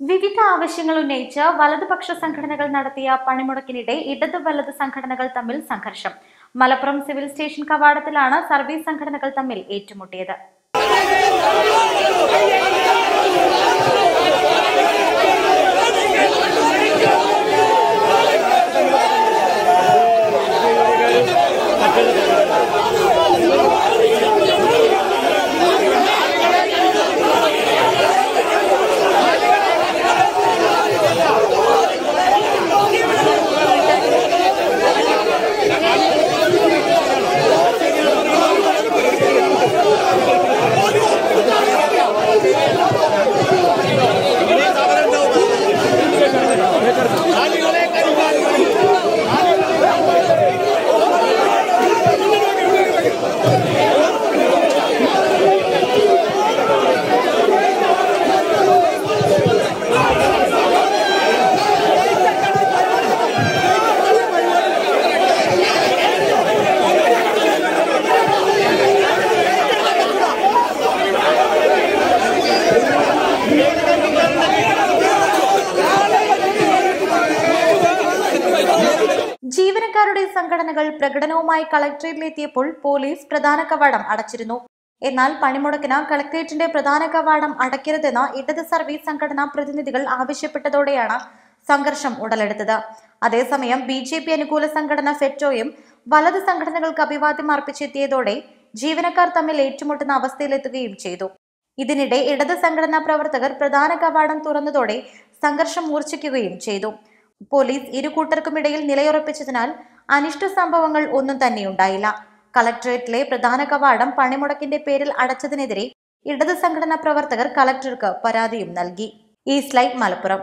വിവിധ ആവശ്യങ്ങൾ ഉന്നയിച്ച് വലതുപക്ഷ സംഘടനകൾ നടത്തിയ പണിമുടക്കിനിടെ ഇടത് വലത് സംഘടനകൾ തമ്മിൽ സംഘർഷം. മലപ്പുറം സിവിൽ സ്റ്റേഷൻ കവാടത്തിലാണ് സർവീസ് സംഘടനകൾ തമ്മിൽ ഏറ്റുമുട്ടിയത്. ജീവനക്കാരുടെ സംഘടനകൾ പ്രകടനവുമായി കളക്ടറേറ്റിലെത്തിയപ്പോൾ പോലീസ് പ്രധാന കവാടം അടച്ചിരുന്നു. എന്നാൽ പണിമുടക്കിന് കളക്ടറേറ്റിന്റെ പ്രധാന കവാടം അടയ്ക്കരുതെന്ന് ഇടത് സർവീസ് സംഘടനാ പ്രതിനിധികൾ ആവശ്യപ്പെട്ടതോടെയാണ് സംഘർഷം ഉടലെടുത്തത്. അതേസമയം ബി ജെ പി അനുകൂല സംഘടന ഫെറ്റോയും വലത് സംഘടനകൾക്ക് അഭിവാദ്യം അർപ്പിച്ചെത്തിയതോടെ ജീവനക്കാർ തമ്മിൽ ഏറ്റുമുട്ടുന്ന അവസ്ഥയിലെത്തുകയും ചെയ്തു. ഇതിനിടെ ഇടത് സംഘടനാ പ്രവർത്തകർ പ്രധാന കവാടം തുറന്നതോടെ സംഘർഷം മൂർച്ഛിക്കുകയും ചെയ്തു. പോലീസ് ഇരു കൂട്ടർക്കുമിടയിൽ നിലയുറപ്പിച്ചതിനാൽ അനിഷ്ട സംഭവങ്ങൾ ഒന്നും തന്നെയുണ്ടായില്ല കളക്ടറേറ്റിലെ പ്രധാന കവാടം പണിമുടക്കിന്റെ പേരിൽ അടച്ചതിനെതിരെ ഇടത് സംഘടനാ പ്രവർത്തകർ കളക്ടർക്ക് പരാതിയും നൽകി. ഈസ്റ്റ് മലപ്പുറം.